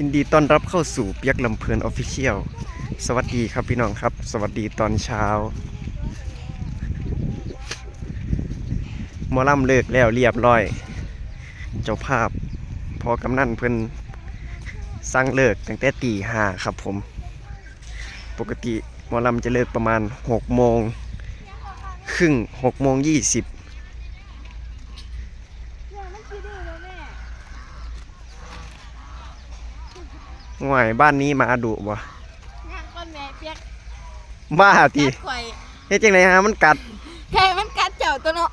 ยินดีต้อนรับเข้าสู่เปียกลำเพลินออฟฟิเชียลสวัสดีครับพี่น้องครับ สวัสดีตอนเช้าหมอลำเลิกแล้วเรียบร้อย เจ้าภาพ พอกำนันเพิ่นสั่งเลิกตั้งแต่ตีห้าครับผม ปกติหมอลำจะเลิกประมาณหกโมงครึ่งหกโมงยี่สิบ เนี่ยมันคิดดูแล้วแม่ ห่วยบ้านนี้มาดุบ่งานก้อนแม่เปียกบ้าติกัดข่อยเฮ็ดจังไดฮะมันกัดแค่มันกัดเจ้าตัวเนาะ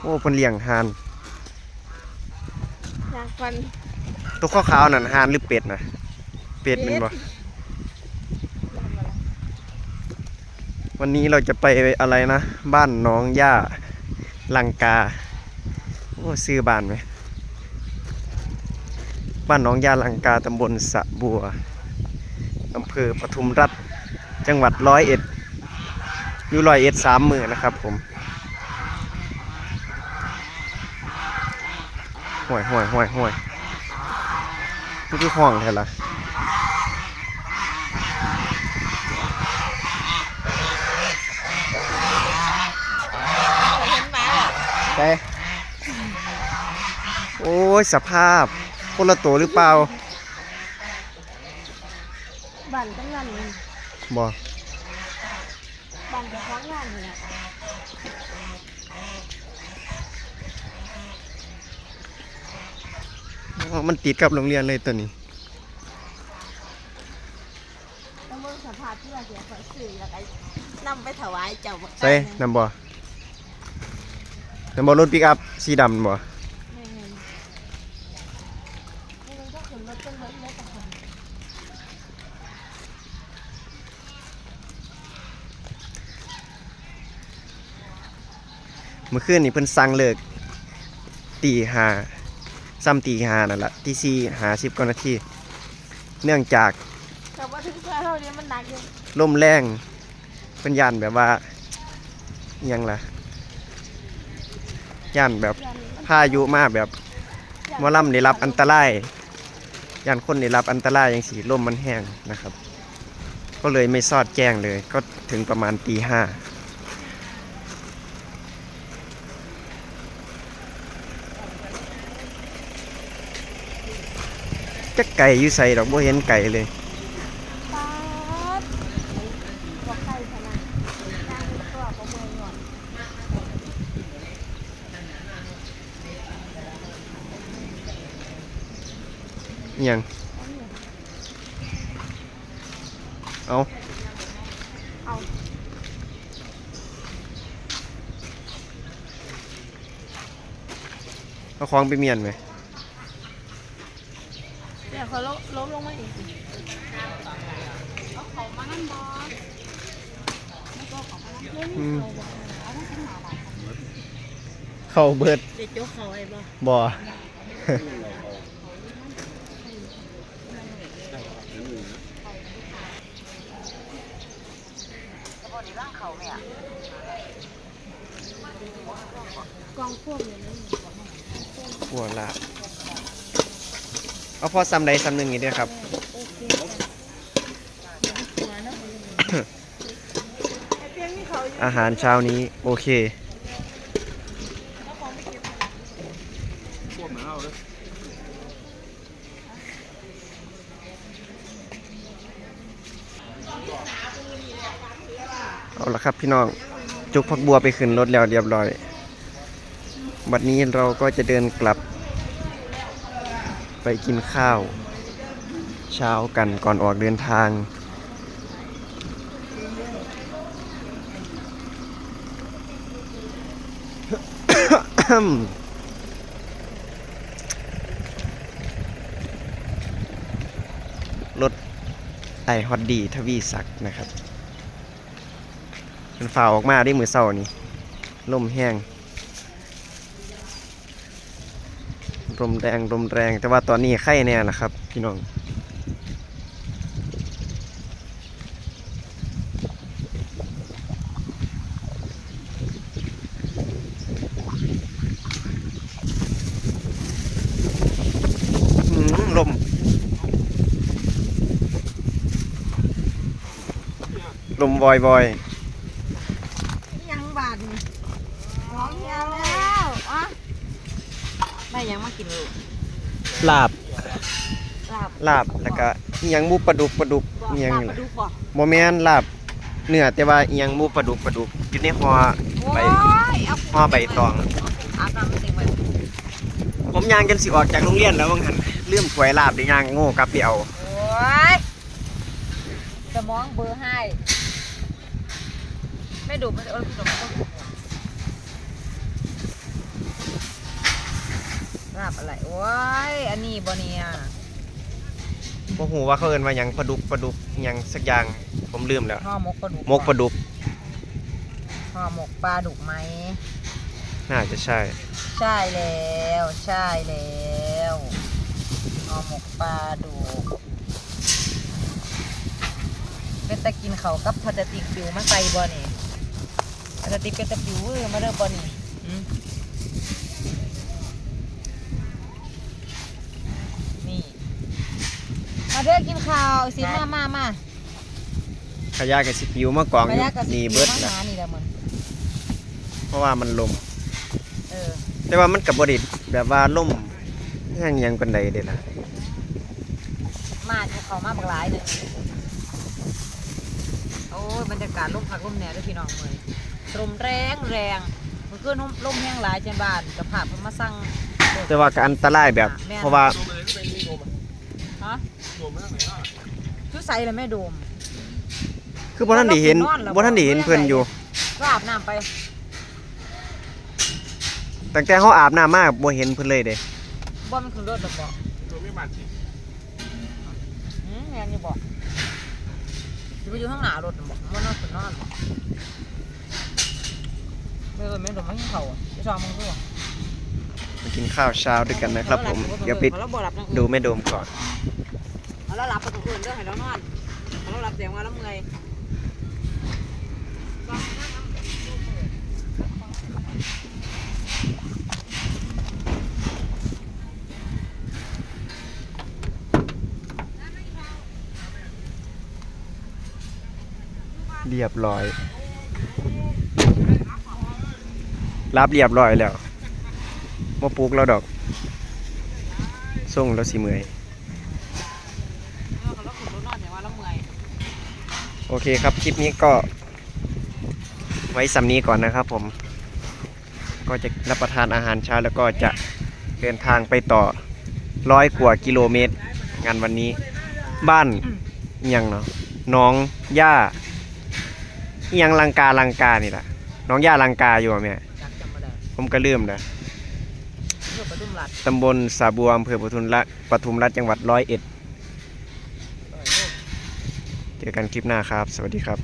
โอ้เพิ่นเลี้ยงห่านงานก้อนตัวขาวๆนั่นห่านหรือเป็ดนะเป็ดแมันบ่วันนี้เราจะไปอะไรนะ บ้านน้องย่าลังกา โอ้ซื้อบ้านไหม บ้านน้องย่าลังกาตำบลสะบัวอำเภอปทุมรัฐจังหวัดร้อยเอ็ดอยู่ร้อยเอ็ดสามหมื่นนะครับผมห่วยห่วยห่วยห่วยนี่คือห้องแท้ละเห็นหมาเหรอไปโอ้ยสภาพ คนละตัวหรือเปล่าบ้านตั้งงานนี่บอบ้านจะฟ้องงานนี่แหละอมันติดกับโรงเรียนเลยตัวนี้ต้องเบิ่งสภาพที่ว่าเสียข่อยสื่อแล้วก็นำไปถวายเจ้าบักใส่นำบอนำบอรถปิกอัพสีดำบอ แม่เงินนี่มันก็ขึ้นรถเป็นรถเล็กกับคน เมื่อคืนนี่เพิ่นสั่งเลิกตีหาซ้ำตีหานั่นแหละที่สี่หาสิบกว่านาทีเนื่องจากแต่ว่าถึงเพื่อเท่านี้มันหนักอยู่ลมแรงเพิ่นยันแบบว่าอิหยังล่ะยันแบบยันพายุมาแบบหมอลำได้รับอันตรายยานคนได้รับอันตรายอย่างสีลมมันแห้งนะครับ ก็เลยไม่ซอดแจ้งเลย ก็ถึงประมาณตีห้า จะไก่อยู่ใส่ดอกบ่เห็นไก่เลยป๊าดบอกใครขนาดนั่งเอนอิหยังเอาเอาเอาของไปเมียนไหม เดี๋ยวเขาล้มล้มลงมาอีกเอาเขามานั่นบอสแล้วก็เขามานั่นเล่น อืม เอาต้องกินหมาบาด เข้าเบิดเดี๋ยวโจ๊กเขาไอ้บอสบ่กองพวกอย่างนี้หัวละเอาพอซ้ำใดซ้ำหนึ่งนี้ด้วยครับ โอเคมานะไอ้เปียงนี่เขาอยู่อาหารเช้านี้โอเค แล้วของไม่เก็บ เอาละครับพี่น้องจุกพักบัวไปขึ้นรถแล้วเรียบร้อย บัดนี้เราก็จะเดินกลับ ไปกินข้าว เช้ากันก่อนออกเดินทาง รถไอฮอตดีทวีศักดิ์นะครับ มันฝ่าออกมาได้มือเศร้านี่ลมแห้งลมแรงลมแรง แต่ว่าตอนนี้ไข้แน่ละครับ พี่น้องอืมมลมวอยวอย ยังบาดนี่ร้องเฮียแล้วอะ ได้ยังมากินลูกลาบลาบลาบแล้วก็อิหยังหมูปลาดุกปลาดุกอิหยังลาบนี่ปล่ะลาดุกบ่บ่แม่นลาบเนื้อแต่ว่าอิหยังหมูปลาดุกปลาดุกอยู่ในห่อใบโอ้ยเอาห่อใบตอง อาตามมาเต็มไปผมย่างกันสิออกจากโรงเรียนแล้วว่างั้นลืมถ้วยลาบได้ย่างโง่กลับไปเอาโอ้ยสมองเบอร์ให้ไม่ดูไม่ดูเออพี่ดมก็าบอะไรโอ้ยอันนี้บ่เนี่ยบ่ฮู้ว่าเขาเอิ้นว่าหยังปลาดุกปลาดุกอิหยังสักอย่างผมลืมแล้วห่อหมกปลาดุกหมกปลาดุกห่อหมกปลาดุกไหม น่าจะใช่ ใช่แล้ว ใช่แล้วห่อหมกปลาดุกเป็นตะกินเขาวกับพลาสติกปิวมันไปบ่นี่พลาสติกเป็นตะปิวเว้ยมาเด้อบ่นี่อืมนี่ มา เด้อกินข้าวสิมามามาขยะกับสิปิวมากองอยู่ระยะกับสินี่เบิดมาแล้วหานี่แหละมันเพราะว่ามันลม เออแต่ว่ามันกับบริดแบบว่าล่มย่างยังปันใดเด้ล่ะมาจะเขามาบักหลายเลยโอ้ยบรรยากาศลมพักลมแหน่ด้วยพี่น้องเลยลมแรงแรงมันคือลมลมแห้งหลายจนบานกับภาพเพิ่นมาสั่งแต่ว่าก็อันตรายแบบแม่นเพราะว่า ฮะชุดใสเลยแม่โดม คือบ่ทันได้เห็นเราไปนอนแล้วบ่ทันได้เห็นเพิ่นอยู่ ก็อาบน้ำไป ตั้งแต่เฮาอาบน้ำมาบ่เห็นเพิ่นเลยเด้บ่มันขึ้นรถหรอกบ่อืมแม่นอยู่บ่อยู่ไปอยู่ข้างหน้ารถน่ะบ่มันนอนขึ้นนอนบ่เออแม่โดมมันกินข้าวอะไปซองมึงดู มากินข้าวเช้าด้วยกันนะครับ ผม เดี๋ยวไปเราบ่รับอย่างอื่นดูแม่โดมก่อนเอาเราหลับไปตรงอื่นเด้อให้เรานอนเอาเราหลับเสียงมาแล้วเมื่อยเรียบร้อย รับเรียบร้อยแล้ว บ่ปลุกเราดอกส่งเราสิเมื่อยเอาเราขึ้นรถนอนเสียงมาแล้วเมื่อย โอเคครับ คลิปนี้ก็ ไว้สำนี้ก่อนนะครับผม ก็จะรับประทานอาหารเช้าแล้วก็จะเดินทางไปต่อร้อยกว่ากิโลเมตร งานวันนี้ บ้านอิหยังเนาะน้องย่าอิหยังลังกาลังกานี่แหละน้องย่าลังกาอยู่อะแม่จักจำมาได้ผมก็ลืมเลยเพื่ อประดุมหลัดตำบลสาบัวอำเภอปทุมรัฐปทุมรัฐจังหวัดร้อยเอ็ดต่อยโลกเจอกันคลิปหน้าครับ สวัสดีครับ